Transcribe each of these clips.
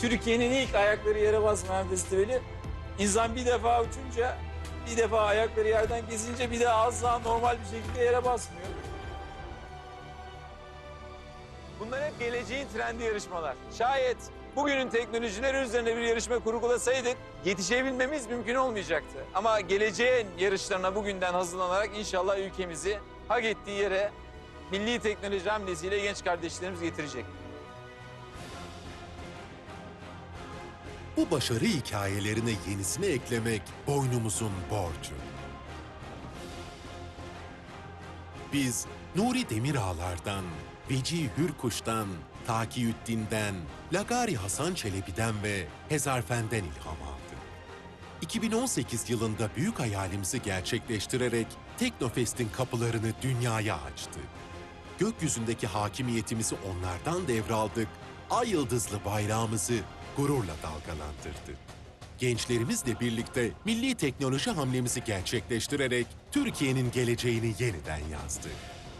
Türkiye'nin ilk ayakları yere basmayan festivali. İnsan bir defa uçunca, bir defa ayakları yerden kesince bir daha normal bir şekilde yere basmıyor. Bunlar hep geleceğin trendi yarışmalar. Şayet bugünün teknolojileri üzerine bir yarışma kurgulasaydık yetişebilmemiz mümkün olmayacaktı. Ama geleceğin yarışlarına bugünden hazırlanarak inşallah ülkemizi hak ettiği yere milli teknoloji hamlesiyle genç kardeşlerimiz getirecek. Bu başarı hikayelerine yenisini eklemek boynumuzun borcu. Biz Nuri Demirağlar'dan, Veci Hürkuş'tan, Takiyüddin'den, Lagari Hasan Çelebi'den ve Hezarfen'den ilham aldık. 2018 yılında büyük hayalimizi gerçekleştirerek Teknofest'in kapılarını dünyaya açtık. Gökyüzündeki hakimiyetimizi onlardan devraldık, ay yıldızlı bayrağımızı gururla dalgalandırdık. Gençlerimizle birlikte milli teknoloji hamlemizi gerçekleştirerek Türkiye'nin geleceğini yeniden yazdık.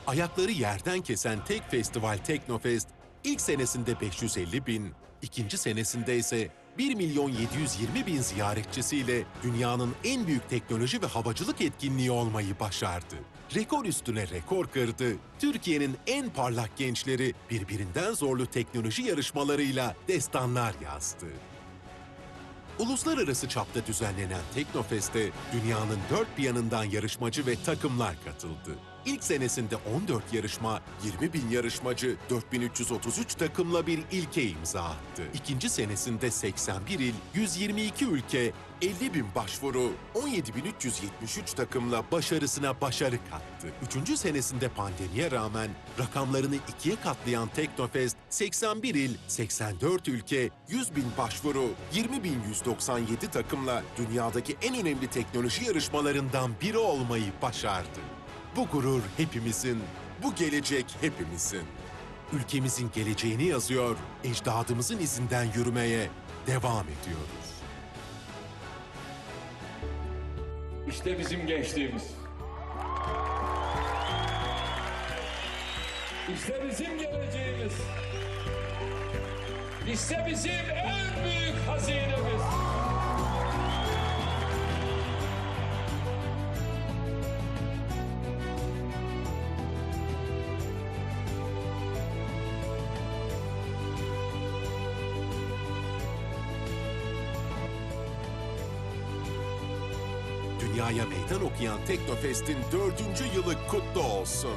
Ayakları yerden kesen tek festival Teknofest ilk senesinde 550 bin, ikinci senesinde ise 1 milyon 720 bin ziyaretçisiyle dünyanın en büyük teknoloji ve havacılık etkinliği olmayı başardı. Rekor üstüne rekor kırdı. Türkiye'nin en parlak gençleri birbirinden zorlu teknoloji yarışmalarıyla destanlar yazdı. Uluslararası çapta düzenlenen Teknofest'e dünyanın dört bir yanından yarışmacı ve takımlar katıldı. İlk senesinde 14 yarışma, 20 bin yarışmacı, 4333 takımla bir ilke imza attı. İkinci senesinde 81 il, 122 ülke, 50 bin başvuru, 17.373 takımla başarısına başarı kattı. Üçüncü senesinde pandemiye rağmen rakamlarını ikiye katlayan Teknofest, 81 il, 84 ülke, 100 bin başvuru, 20.197 takımla dünyadaki en önemli teknoloji yarışmalarından biri olmayı başardı. Bu gurur hepimizin, bu gelecek hepimizin. Ülkemizin geleceğini yazıyor, ecdadımızın izinden yürümeye devam ediyoruz. İşte bizim gençliğimiz. İşte bizim geleceğimiz. İşte bizim en Dünyaya meydan okuyan Teknofest'in dördüncü yılı kutlu olsun.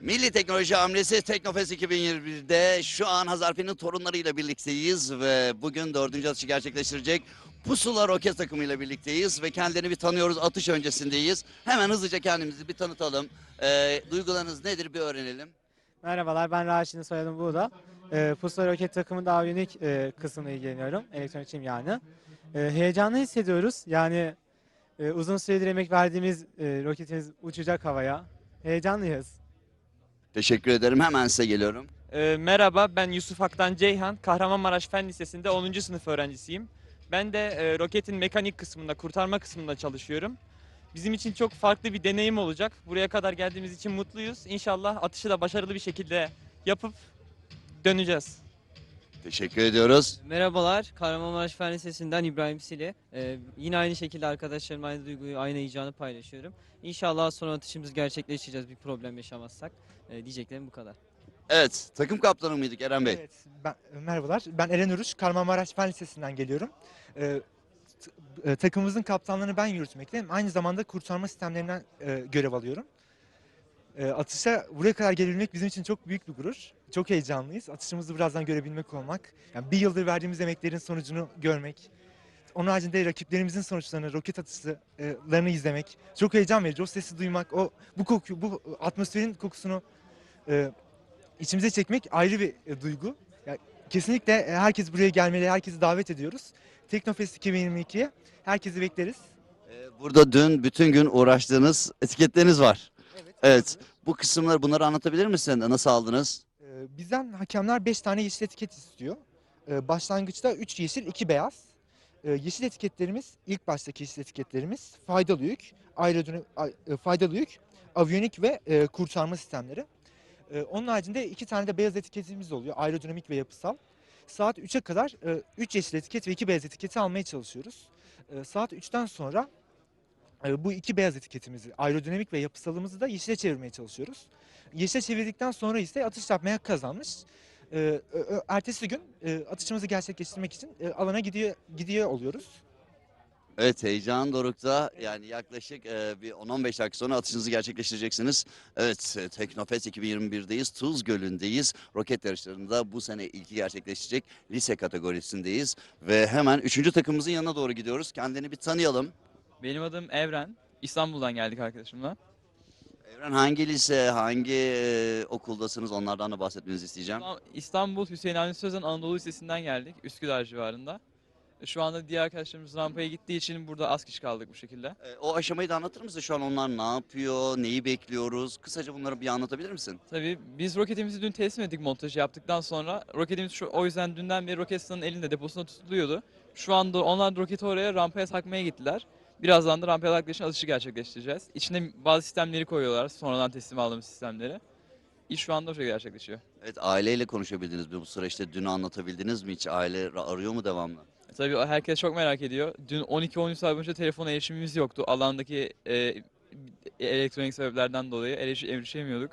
Milli Teknoloji Hamlesi Teknofest 2021'de şu an Hazarfe'nin torunlarıyla birlikteyiz ve bugün dördüncü atışı gerçekleştirecek Pusula Roket takımıyla birlikteyiz ve kendilerini bir tanıyoruz atış öncesindeyiz. Hemen hızlıca kendimizi bir tanıtalım. Ee, duygularınız nedir bir öğrenelim. Merhabalar ben Raşit'in soyadım Buğda. E, Pusula Roket takımında aviyonik e, kısmına ilgileniyorum. Elektronik çimyanı. E, heyecanlı hissediyoruz. Yani e, uzun süredir emek verdiğimiz e, roketimiz uçacak havaya. Heyecanlıyız. Teşekkür ederim. Hemen size geliyorum. Ee, merhaba, ben Yusuf Aktan Ceyhan. Kahramanmaraş Fen Lisesi'nde 10. sınıf öğrencisiyim. Ben de e, roketin mekanik kısmında, kurtarma kısmında çalışıyorum. Bizim için çok farklı bir deneyim olacak. Buraya kadar geldiğimiz için mutluyuz. İnşallah atışı da başarılı bir şekilde yapıp döneceğiz. Teşekkür ediyoruz. Merhabalar, Kahramanmaraş Fen Lisesi'nden İbrahim Sili. Ee, yine aynı şekilde arkadaşlarım aynı duyguyu, aynı heyecanı paylaşıyorum. İnşallah sonra atışımız gerçekleştireceğiz bir problem yaşamazsak. Ee, diyeceklerim bu kadar. Evet, takım kaptanı mıydık Eren Bey? Evet, ben, merhabalar. Ben Eren Uruş, Kahramanmaraş Fen Lisesi'nden geliyorum. Ee, takımımızın kaptanlığını ben yürütmekteyim. Aynı zamanda kurtarma sistemlerinden e, görev alıyorum. E, atışa buraya kadar gelebilmek bizim için çok büyük bir gurur. Çok heyecanlıyız. Atışımızı birazdan görebilmek olmak. Yani bir yıldır verdiğimiz emeklerin sonucunu görmek. Onun haricinde rakiplerimizin sonuçlarını, roket atışlarını izlemek çok heyecan verici. O sesi duymak, o bu koku, bu atmosferin kokusunu e, içimize çekmek ayrı bir e, duygu. Ya, kesinlikle e, herkes buraya gelmeli, herkesi davet ediyoruz. Teknofest 2022'ye herkesi bekleriz. Ee, Burada dün bütün gün uğraştığınız etiketleriniz var. Evet. Bu kısımları bunları anlatabilir misin? Nasıl aldınız? Ee, Bizden hakemler 5 tane yeşil etiket istiyor. Başlangıçta 3 yeşil, 2 beyaz. Yeşil etiketlerimiz, ilk baştaki yeşil etiketlerimiz faydalı yük, aerodinamik, e, faydalı yük, aviyonik ve e, kurtarma sistemleri. Ee, Onun haricinde iki tane de beyaz etiketimiz oluyor, aerodinamik ve yapısal. Saat 3'e kadar 3 yeşil etiket ve 2 beyaz etiketi almaya çalışıyoruz. Ee, Saat 3'ten sonra e, bu iki beyaz etiketimizi, aerodinamik ve yapısalımızı da yeşile çevirmeye çalışıyoruz. Yeşile çevirdikten sonra ise atış yapmaya kazanmış. Ee, ertesi gün e, atışımızı gerçekleştirmek için e, alana gidiyor gidiyor oluyoruz. Evet heyecan dorukta yani yaklaşık e, bir 10-15 dakika sonra atışınızı gerçekleştireceksiniz. Evet e, Teknofest 2021'deyiz. Tuz Gölü'ndeyiz. Roket yarışlarında bu sene ilki gerçekleşecek lise kategorisindeyiz. Ve hemen 3. takımımızın yanına doğru gidiyoruz. Kendini bir tanıyalım. Benim adım Evren. İstanbul'dan geldik arkadaşımla. Evren hangi lise, hangi e, okuldasınız onlardan da bahsetmenizi isteyeceğim. İstanbul Hüseyin Avni Sözen Anadolu Lisesi'nden geldik. Üsküdar civarında. Şu anda diğer arkadaşlarımız rampaya gittiği için burada az kişi kaldık bu şekilde. E, o aşamayı da anlatır mısın? Şu an onlar ne yapıyor, neyi bekliyoruz? Kısaca bunları bir anlatabilir misin? Tabii biz roketimizi dün teslim ettik montajı yaptıktan sonra. Roketimiz şu, o yüzden dünden beri Roketsan'ın elinde deposuna tutuluyordu. Şu anda onlar roketi oraya rampaya takmaya gittiler. Birazdan da rampaya takmak için atışı gerçekleştireceğiz. İçine bazı sistemleri koyuyorlar. Sonradan teslim aldığımız sistemleri. İş şu anda o şekilde gerçekleşiyor. Evet aileyle konuşabildiniz mi bu süreçte? Dün anlatabildiniz mi hiç? Aile arıyor mu devamlı? Tabii herkes çok merak ediyor. Dün 12-13 saat boyunca telefona erişimimiz yoktu. Alandaki e, elektronik sebeplerden dolayı eriş, erişemiyorduk.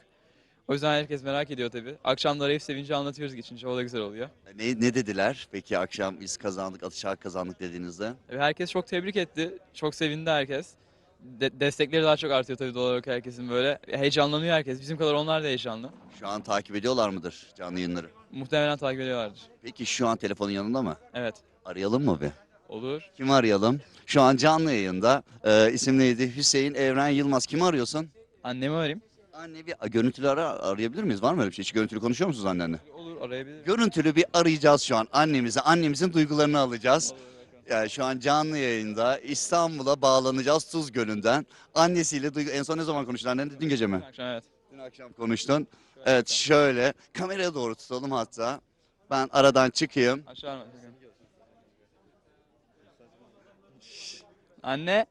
O yüzden herkes merak ediyor tabii. Akşamları ev sevinci anlatıyoruz geçince. O da güzel oluyor. Ne, ne dediler? Peki akşam biz kazandık, atış hakkı kazandık dediğinizde? Tabii herkes çok tebrik etti. Çok sevindi herkes. De- destekleri daha çok artıyor tabii doğal olarak herkesin böyle. Heyecanlanıyor herkes. Bizim kadar onlar da heyecanlı. Şu an takip ediyorlar mıdır canlı yayınları? Muhtemelen takip ediyorlardır. Peki şu an telefonun yanında mı? Evet. Arayalım mı bir? Olur. Kimi arayalım? Şu an canlı yayında. Ee, isim neydi? Hüseyin Evren Yılmaz. Kimi arıyorsun? Annemi arayayım. Anne bir görüntülü ara, arayabilir miyiz? Var mı öyle bir şey? Hiç görüntülü konuşuyor musunuz annenle? Olur arayabilirim. Görüntülü bir arayacağız şu an annemizi. Annemizin duygularını alacağız. Yani şu an canlı yayında İstanbul'a bağlanacağız Tuz Gölü'nden. Annesiyle duygu... En son ne zaman konuştun annen? Dün gece mi? Akşam evet. Dün akşam konuştun. Evet şöyle kameraya doğru tutalım hatta. Ben aradan çıkayım. Aşağı mı? Anne.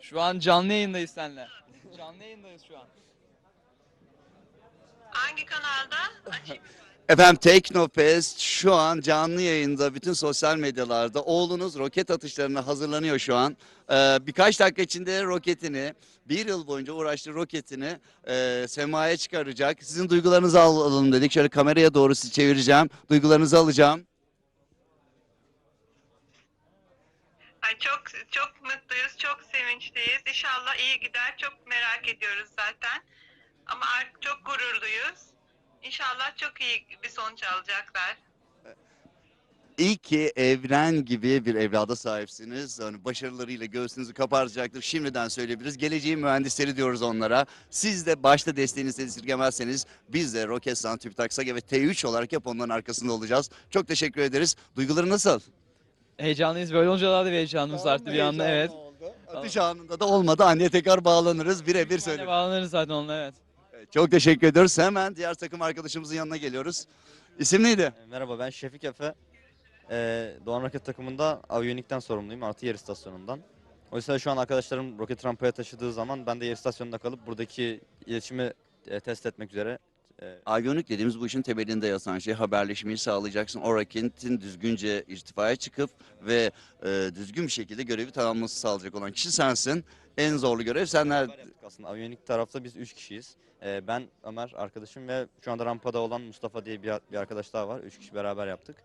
Şu an canlı yayındayız seninle. Canlı yayındayız şu an. Hangi kanalda? Açayım. Efendim Teknofest şu an canlı yayında bütün sosyal medyalarda. Oğlunuz roket atışlarına hazırlanıyor şu an. Ee, birkaç dakika içinde roketini, bir yıl boyunca uğraştığı roketini e, semaya çıkaracak. Sizin duygularınızı alalım dedik. Şöyle kameraya doğru sizi çevireceğim. Duygularınızı alacağım. Ay çok çok mutluyuz, çok sevinçliyiz. İnşallah iyi gider. Çok merak ediyoruz zaten. Ama artık çok gururluyuz. İnşallah çok iyi bir sonuç alacaklar. İyi ki Evren gibi bir evlada sahipsiniz. Hani başarılarıyla göğsünüzü kapatacaktır. Şimdiden söyleyebiliriz. Geleceğin mühendisleri diyoruz onlara. Siz de başta desteğinizi esirgemezseniz biz de Roketsan, TÜBİTAK, SAGE ve T3 olarak hep onların arkasında olacağız. Çok teşekkür ederiz. Duyguları nasıl? Heyecanlıyız. Böyle olunca daha da bir heyecanımız arttı bir anda. Evet. Atış anında da olmadı. Anneye tekrar bağlanırız. Birebir Anne söyle. bağlanırız zaten onunla evet. Evet, Çok teşekkür ediyoruz. Hemen diğer takım arkadaşımızın yanına geliyoruz. İsim neydi? Merhaba ben Şefik Efe. Ee, Doğan Roket takımında aviyonikten sorumluyum artı yer istasyonundan. Oysa şu an arkadaşlarım roket rampaya taşıdığı zaman ben de yer istasyonunda kalıp buradaki iletişimi e, test etmek üzere e, Aviyonik dediğimiz bu işin temelinde yatan şey haberleşmeyi sağlayacaksın. O raketin düzgünce irtifaya çıkıp ve e, düzgün bir şekilde görevi tamamlaması sağlayacak olan kişi sensin. En zorlu görev senler. aslında. Aviyonik tarafta biz 3 kişiyiz. Ee, ben, Ömer arkadaşım ve şu anda rampada olan Mustafa diye bir, bir arkadaş daha var. 3 kişi beraber yaptık.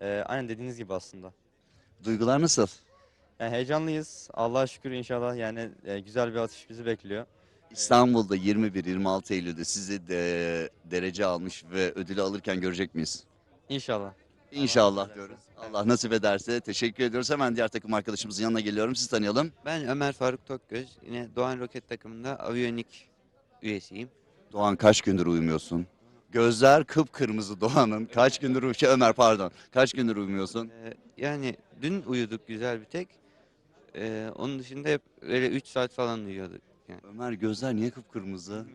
Ee, aynen dediğiniz gibi aslında. Duygular nasıl? Yani heyecanlıyız. Allah'a şükür inşallah yani e, güzel bir atış bizi bekliyor. İstanbul'da 21-26 Eylül'de sizi de derece almış ve ödülü alırken görecek miyiz? İnşallah. İnşallah diyoruz. Allah nasip ederse teşekkür ediyoruz. Hemen diğer takım arkadaşımızın yanına geliyorum. Siz tanıyalım. Ben Ömer Faruk Tokgöz. Yine Doğan Roket takımında aviyonik üyesiyim. Doğan kaç gündür uyumuyorsun? Gözler kıpkırmızı Doğan'ın. Kaç gündür uy- şey Ömer pardon. Kaç gündür uyumuyorsun? Ee, yani dün uyuduk güzel bir tek. Ee, onun dışında hep öyle 3 saat falan uyuyorduk. Yani. Ömer gözler niye kıpkırmızı?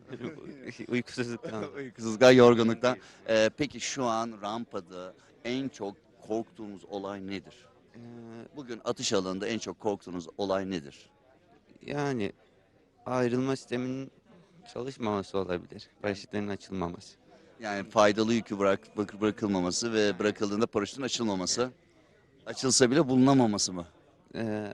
Uykusuzluktan. Uykusuzluktan, yorgunluktan. Ee, peki şu an rampada en çok korktuğunuz olay nedir? Ee, Bugün atış alanında en çok korktuğunuz olay nedir? yani ayrılma sisteminin çalışmaması olabilir. Paraşütlerin açılmaması. Yani faydalı yükü bırak, bırak- bırakılmaması ve bırakıldığında paraşütün açılmaması. Açılsa bile bulunamaması mı? Ee,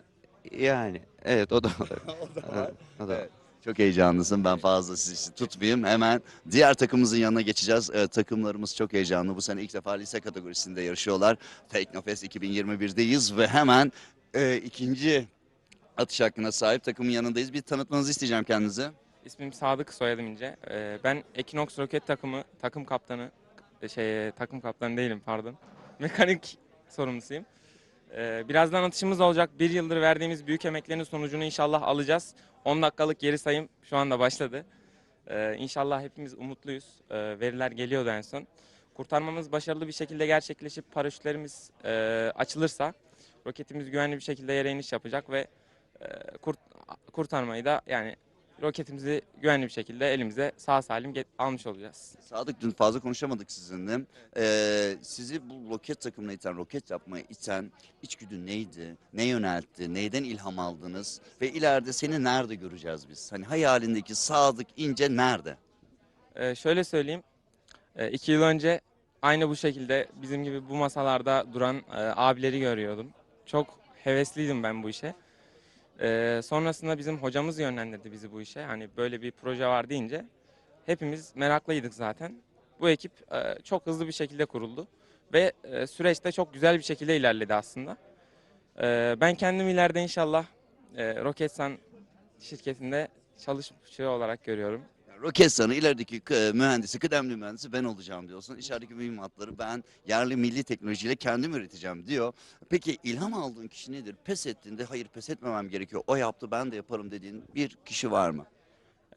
yani evet o da olabilir. o da Evet, o da Evet. Çok heyecanlısın. Ben fazla sizi tutmayayım. Hemen diğer takımımızın yanına geçeceğiz. Ee, takımlarımız çok heyecanlı. Bu sene ilk defa lise kategorisinde yarışıyorlar. Teknofest 2021'deyiz ve hemen e, ikinci atış hakkına sahip takımın yanındayız. Bir tanıtmanızı isteyeceğim kendinizi. İsmim Sadık, soyadım İnce. Ee, ben Equinox Roket takımı takım kaptanı, şey takım kaptanı değilim pardon. Mekanik sorumlusuyum. Ee, birazdan atışımız olacak. Bir yıldır verdiğimiz büyük emeklerin sonucunu inşallah alacağız. 10 dakikalık geri sayım şu anda başladı. Ee, inşallah hepimiz umutluyuz. Ee, veriler geliyordu en son. Kurtarmamız başarılı bir şekilde gerçekleşip paraşütlerimiz e, açılırsa roketimiz güvenli bir şekilde yere iniş yapacak ve e, kurt, kurtarmayı da yani roketimizi güvenli bir şekilde elimize sağ salim get- almış olacağız. Sadık dün fazla konuşamadık sizinle. Ee, sizi bu roket takımına iten, roket yapmaya iten içgüdü neydi? Ne yöneltti? Neyden ilham aldınız? Ve ileride seni nerede göreceğiz biz? Hani hayalindeki Sadık İnce nerede? Ee, şöyle söyleyeyim, ee, iki yıl önce aynı bu şekilde bizim gibi bu masalarda duran e, abileri görüyordum. Çok hevesliydim ben bu işe. Ee, sonrasında bizim hocamız yönlendirdi bizi bu işe. Hani böyle bir proje var deyince hepimiz meraklıydık zaten. Bu ekip e, çok hızlı bir şekilde kuruldu ve e, süreçte çok güzel bir şekilde ilerledi aslında. Ee, ben kendim ileride inşallah e, Roketsan şirketinde çalışmacı olarak görüyorum. Roketsan'ın ilerideki mühendisi, kıdemli mühendisi ben olacağım diyorsun. İçerideki mühimmatları ben yerli milli teknolojiyle kendim üreteceğim diyor. Peki ilham aldığın kişi nedir? Pes ettiğinde hayır pes etmemem gerekiyor. O yaptı ben de yaparım dediğin bir kişi var mı?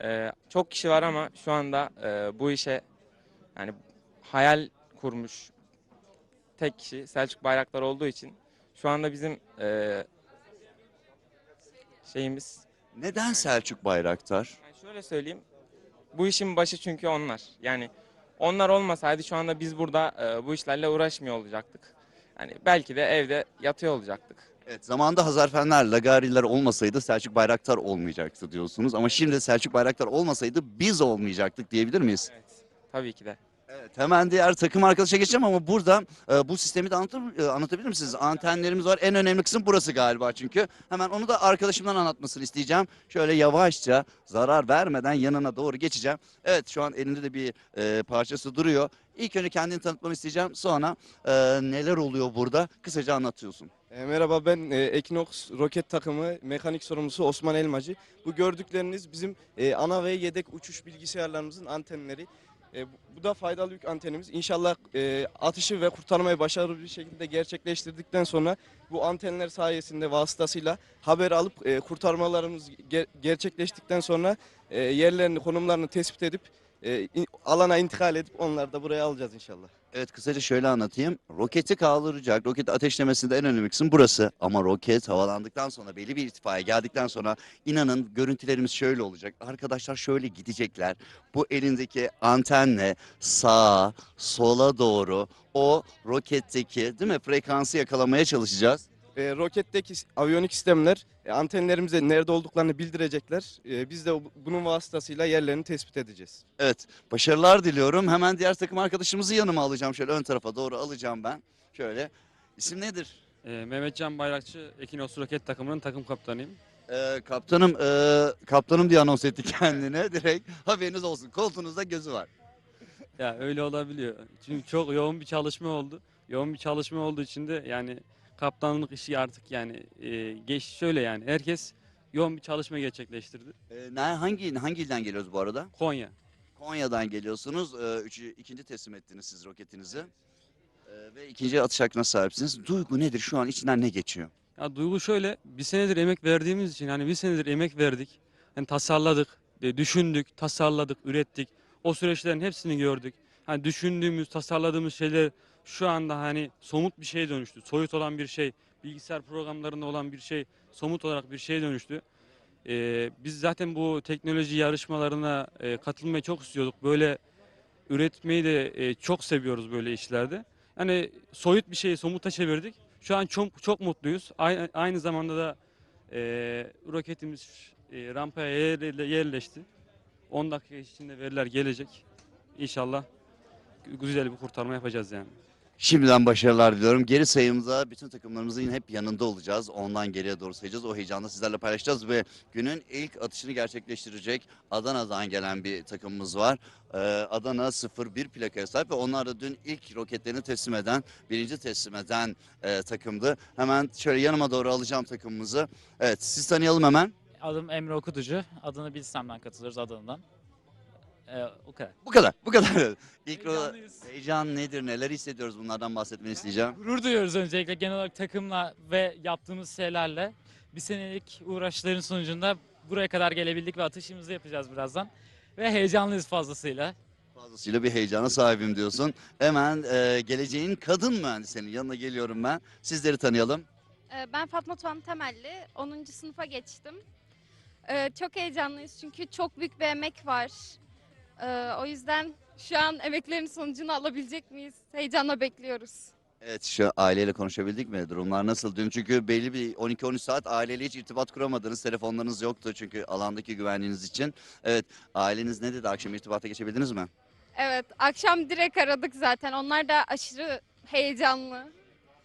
Ee, çok kişi var ama şu anda e, bu işe yani hayal kurmuş tek kişi Selçuk Bayraktar olduğu için şu anda bizim e, şeyimiz Neden Selçuk Bayraktar? yani şöyle söyleyeyim bu işin başı çünkü onlar yani onlar olmasaydı şu anda biz burada e, bu işlerle uğraşmıyor olacaktık. Yani belki de evde yatıyor olacaktık. Evet zamanında Hazarfenler, Lagariler olmasaydı Selçuk Bayraktar olmayacaktı diyorsunuz. Ama şimdi Selçuk Bayraktar olmasaydı biz olmayacaktık diyebilir miyiz? Evet. Tabii ki de. Evet hemen diğer takım arkadaşa geçeceğim ama burada e, bu sistemi de anlatır, e, anlatabilir misiniz? Antenlerimiz var. En önemli kısım burası galiba çünkü. Hemen onu da arkadaşımdan anlatmasını isteyeceğim. Şöyle yavaşça zarar vermeden yanına doğru geçeceğim. Evet şu an elinde de bir e, parçası duruyor. İlk önce kendini tanıtmanı isteyeceğim. Sonra e, neler oluyor burada kısaca anlatıyorsun. E, merhaba ben e, Equinox roket takımı mekanik sorumlusu Osman Elmacı. Bu gördükleriniz bizim e, ana ve yedek uçuş bilgisayarlarımızın antenleri. E, bu- da faydalı yük antenimiz. İnşallah e, atışı ve kurtarmayı başarılı bir şekilde gerçekleştirdikten sonra bu antenler sayesinde vasıtasıyla haber alıp e, kurtarmalarımız ge- gerçekleştikten sonra e, yerlerini, konumlarını tespit edip e, in- alana intikal edip onları da buraya alacağız inşallah. Evet kısaca şöyle anlatayım. Roketi kaldıracak, roketi ateşlemesinde en önemli kısım burası. Ama roket havalandıktan sonra belli bir irtifaya geldikten sonra inanın görüntülerimiz şöyle olacak. Arkadaşlar şöyle gidecekler. Bu elindeki antenle sağa, sola doğru o roketteki değil mi frekansı yakalamaya çalışacağız. E, roketteki aviyonik sistemler e, antenlerimize nerede olduklarını bildirecekler. E, biz de bu- bunun vasıtasıyla yerlerini tespit edeceğiz. Evet başarılar diliyorum. Hemen diğer takım arkadaşımızı yanıma alacağım. Şöyle ön tarafa doğru alacağım ben. Şöyle. İsim nedir? Mehmetcan Bayrakçı, Ekinos Roket takımının takım kaptanıyım. Ee, kaptanım, ee, kaptanım diye anons etti kendine direkt. Haberiniz olsun. Koltuğunuzda gözü var. Ya öyle olabiliyor. Çünkü çok yoğun bir çalışma oldu. Yoğun bir çalışma olduğu için de yani kaptanlık işi artık yani e, geç şöyle yani herkes yoğun bir çalışma gerçekleştirdi. Ee, ne, hangi hangi ilden geliyoruz bu arada? Konya. Konya'dan geliyorsunuz. Ee, üçü, ikinci teslim ettiniz siz roketinizi. Ee, ve ikinci atış hakkına sahipsiniz. Duygu nedir? Şu an içinden ne geçiyor? Ya duygu şöyle, bir senedir emek verdiğimiz için yani bir senedir emek verdik. Yani tasarladık, e, düşündük, tasarladık, ürettik. O süreçlerin hepsini gördük. Hani düşündüğümüz, tasarladığımız şeyler şu anda hani somut bir şeye dönüştü. Soyut olan bir şey, bilgisayar programlarında olan bir şey, somut olarak bir şeye dönüştü. Ee, biz zaten bu teknoloji yarışmalarına e, katılmayı çok istiyorduk. Böyle üretmeyi de e, çok seviyoruz böyle işlerde. Yani soyut bir şeyi somuta çevirdik. Şu an çok çok mutluyuz. Aynı, aynı zamanda da e, roketimiz e, rampaya yer- yerleşti. 10 dakika içinde veriler gelecek. İnşallah güzel bir kurtarma yapacağız yani. Şimdiden başarılar diliyorum. Geri sayımda bütün takımlarımızın hep yanında olacağız. Ondan geriye doğru sayacağız. O heyecanı sizlerle paylaşacağız ve günün ilk atışını gerçekleştirecek Adana'dan gelen bir takımımız var. Ee, Adana 01 plakaya sahip ve onlar da dün ilk roketlerini teslim eden, birinci teslim eden e, takımdı. Hemen şöyle yanıma doğru alacağım takımımızı. Evet siz tanıyalım hemen. Adım Emre Okutucu. Adını Bilsem'den katılıyoruz Adana'dan. Ee, o kadar. Bu kadar, bu kadar. İlk Heyecanlıyız. heyecan nedir, neler hissediyoruz bunlardan bahsetmeni isteyeceğim. Gurur duyuyoruz öncelikle genel olarak takımla ve yaptığımız şeylerle. Bir senelik uğraşların sonucunda buraya kadar gelebildik ve atışımızı yapacağız birazdan. Ve heyecanlıyız fazlasıyla. Fazlasıyla bir heyecana sahibim diyorsun. Hemen e, geleceğin kadın mühendisinin yanına geliyorum ben. Sizleri tanıyalım. Ee, Ben Fatma Tuğan Temelli. 10. sınıfa geçtim. Ee, Çok heyecanlıyız çünkü çok büyük bir emek var. Ee, O yüzden şu an emeklerin sonucunu alabilecek miyiz? Heyecanla bekliyoruz. Evet şu aileyle konuşabildik mi? Durumlar nasıl? Dün çünkü belli bir 12-13 saat aileyle hiç irtibat kuramadınız. Telefonlarınız yoktu çünkü alandaki güvenliğiniz için. Evet aileniz ne dedi? Akşam irtibata geçebildiniz mi? Evet, akşam direkt aradık zaten. Onlar da aşırı heyecanlı.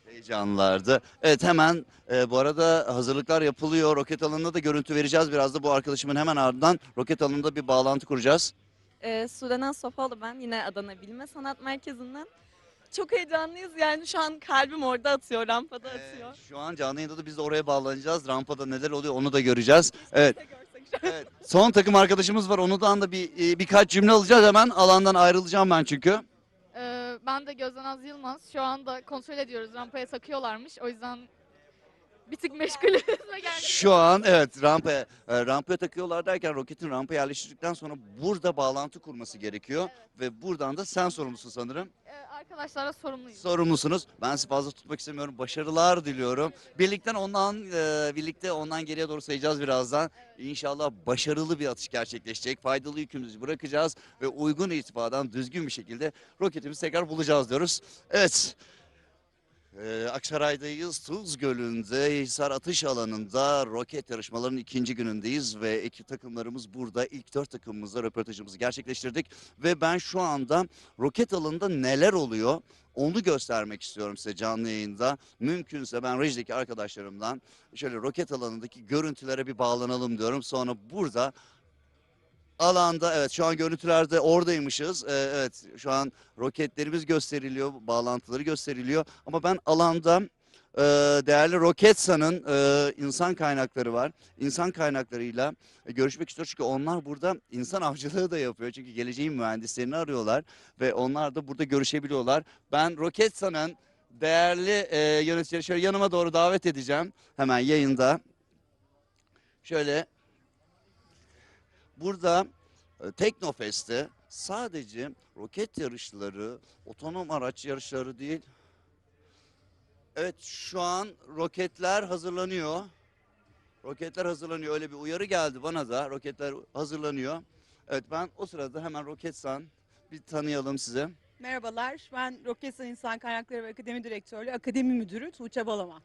Heyecanlardı. Evet hemen e, bu arada hazırlıklar yapılıyor. Roket alanında da görüntü vereceğiz. Biraz da bu arkadaşımın hemen ardından roket alanında bir bağlantı kuracağız. Ee, Sudenen Sofalı ben yine Adana Bilme Sanat Merkezi'nden. Çok heyecanlıyız yani şu an kalbim orada atıyor, rampada atıyor. Şu an canlı yayında da biz de oraya bağlanacağız. Rampada neler oluyor onu da göreceğiz. Evet. evet. Son takım arkadaşımız var. Onu da bir e, birkaç cümle alacağız hemen. Alandan ayrılacağım ben çünkü. Ee, ben de Gözden Az Yılmaz. Şu anda kontrol ediyoruz. Rampaya takıyorlarmış. O yüzden bir tık meşgulüz ve geldik. Şu an evet rampaya e, rampaya takıyorlar derken roketin rampa yerleştirdikten sonra burada bağlantı kurması gerekiyor ve buradan da sen sorumlusun sanırım. Ee, arkadaşlara sorumluyuz. Sorumlusunuz. Ben sizi fazla tutmak istemiyorum. Başarılar diliyorum. Birlikten ondan e, birlikte ondan geriye doğru sayacağız birazdan. İnşallah başarılı bir atış gerçekleşecek. Faydalı yükümüzü bırakacağız ve uygun irtifadan düzgün bir şekilde roketimizi tekrar bulacağız diyoruz. Evet. Ee, Aksaray'dayız. Tuz Gölü'nde Hisar Atış Alanı'nda roket yarışmalarının ikinci günündeyiz ve ekip takımlarımız burada. İlk dört takımımızla röportajımızı gerçekleştirdik ve ben şu anda roket alanında neler oluyor onu göstermek istiyorum size canlı yayında. Mümkünse ben rejideki arkadaşlarımdan şöyle roket alanındaki görüntülere bir bağlanalım diyorum. Sonra burada alanda evet şu an görüntülerde oradaymışız. Ee, evet şu an roketlerimiz gösteriliyor, bağlantıları gösteriliyor. Ama ben alanda e, değerli Roketsan'ın e, insan kaynakları var. İnsan kaynaklarıyla e, görüşmek istiyorum çünkü onlar burada insan avcılığı da yapıyor. Çünkü geleceğin mühendislerini arıyorlar ve onlar da burada görüşebiliyorlar. Ben Roketsan'ın değerli e, yöneticileri şöyle yanıma doğru davet edeceğim hemen yayında. Şöyle Burada e, Teknofest'te sadece roket yarışları, otonom araç yarışları değil. Evet şu an roketler hazırlanıyor. Roketler hazırlanıyor. Öyle bir uyarı geldi bana da. Roketler hazırlanıyor. Evet ben o sırada hemen Roketsan bir tanıyalım size. Merhabalar, ben Roketsan İnsan Kaynakları ve Akademi Direktörlüğü Akademi Müdürü Tuğçe Balama.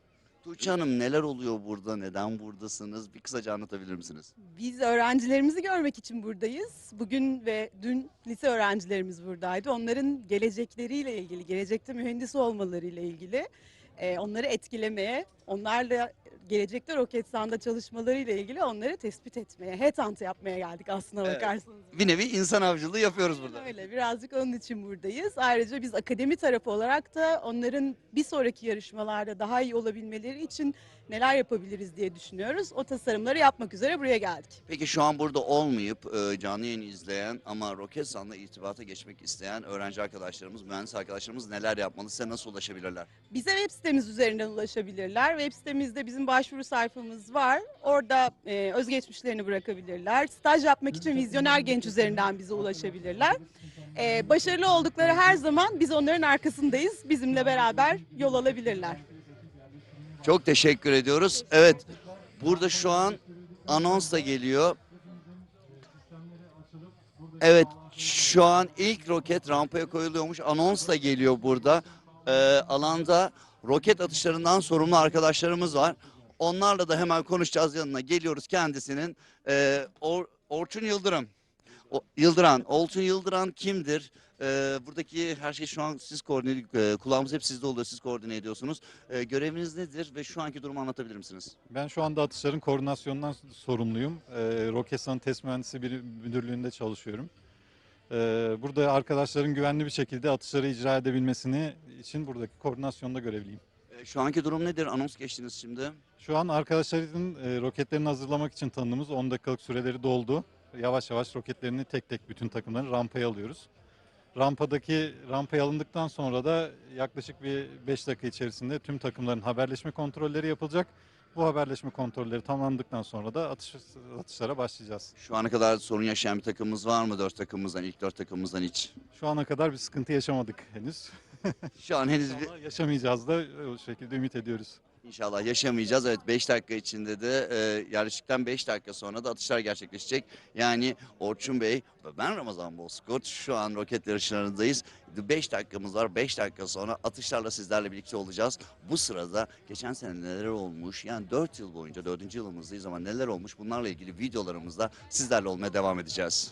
Tuğçe Hanım neler oluyor burada? Neden buradasınız? Bir kısaca anlatabilir misiniz? Biz öğrencilerimizi görmek için buradayız. Bugün ve dün lise öğrencilerimiz buradaydı. Onların gelecekleriyle ilgili, gelecekte mühendis olmalarıyla ilgili e, onları etkilemeye, onlarla gelecekte Roketsan'da çalışmalarıyla ilgili onları tespit etmeye, headhunt yapmaya geldik aslına Evet. bakarsanız. Bir nevi insan avcılığı yapıyoruz burada. Öyle birazcık onun için buradayız. Ayrıca biz akademi tarafı olarak da onların bir sonraki yarışmalarda daha iyi olabilmeleri için neler yapabiliriz diye düşünüyoruz. O tasarımları yapmak üzere buraya geldik. Peki şu an burada olmayıp e, canlı yayını izleyen ama Roketsan'la irtibata geçmek isteyen öğrenci arkadaşlarımız, mühendis arkadaşlarımız neler yapmalı? Size nasıl ulaşabilirler? Bize web sitemiz üzerinden ulaşabilirler. Web sitemizde bizim başvuru sayfamız var. Orada e, özgeçmişlerini bırakabilirler. Staj yapmak için Vizyoner Genç üzerinden bize ulaşabilirler. E, başarılı oldukları her zaman biz onların arkasındayız. Bizimle beraber yol alabilirler. Çok teşekkür ediyoruz. Evet, burada şu an anons da geliyor. Evet, şu an ilk roket rampaya koyuluyormuş. Anons da geliyor burada. Ee, alanda roket atışlarından sorumlu arkadaşlarımız var. Onlarla da hemen konuşacağız yanına. Geliyoruz kendisinin. Ee, Or- Orçun Yıldırım. O, Yıldıran. Orçun Yıldıran kimdir? Ee, buradaki her şey şu an siz koordine, e, kulağımız hep sizde oluyor. Siz koordine ediyorsunuz. Ee, göreviniz nedir ve şu anki durumu anlatabilir misiniz? Ben şu anda atışların koordinasyonundan sorumluyum. Ee, Roketsan Test Mühendisi bir müdürlüğünde çalışıyorum. Ee, burada arkadaşların güvenli bir şekilde atışları icra edebilmesini için buradaki koordinasyonda görevliyim. Ee, şu anki durum nedir? Anons geçtiniz şimdi. Şu an arkadaşların e, roketlerini hazırlamak için tanıdığımız 10 dakikalık süreleri doldu. Yavaş yavaş roketlerini tek tek bütün takımların rampaya alıyoruz. Rampadaki rampaya alındıktan sonra da yaklaşık bir 5 dakika içerisinde tüm takımların haberleşme kontrolleri yapılacak. Bu haberleşme kontrolleri tamamlandıktan sonra da atış, atışlara başlayacağız. Şu ana kadar sorun yaşayan bir takımımız var mı? Dört takımımızdan, ilk dört takımımızdan hiç. Şu ana kadar bir sıkıntı yaşamadık henüz. Şu an henüz bir... Ama yaşamayacağız da o şekilde ümit ediyoruz. İnşallah yaşamayacağız. Evet 5 dakika içinde de e, yerleştikten 5 dakika sonra da atışlar gerçekleşecek. Yani Orçun Bey ve ben Ramazan Bozkurt şu an roket yarışlarındayız. 5 dakikamız var. 5 dakika sonra atışlarla sizlerle birlikte olacağız. Bu sırada geçen sene neler olmuş? Yani 4 yıl boyunca 4. yılımızdayız ama neler olmuş? Bunlarla ilgili videolarımızda sizlerle olmaya devam edeceğiz.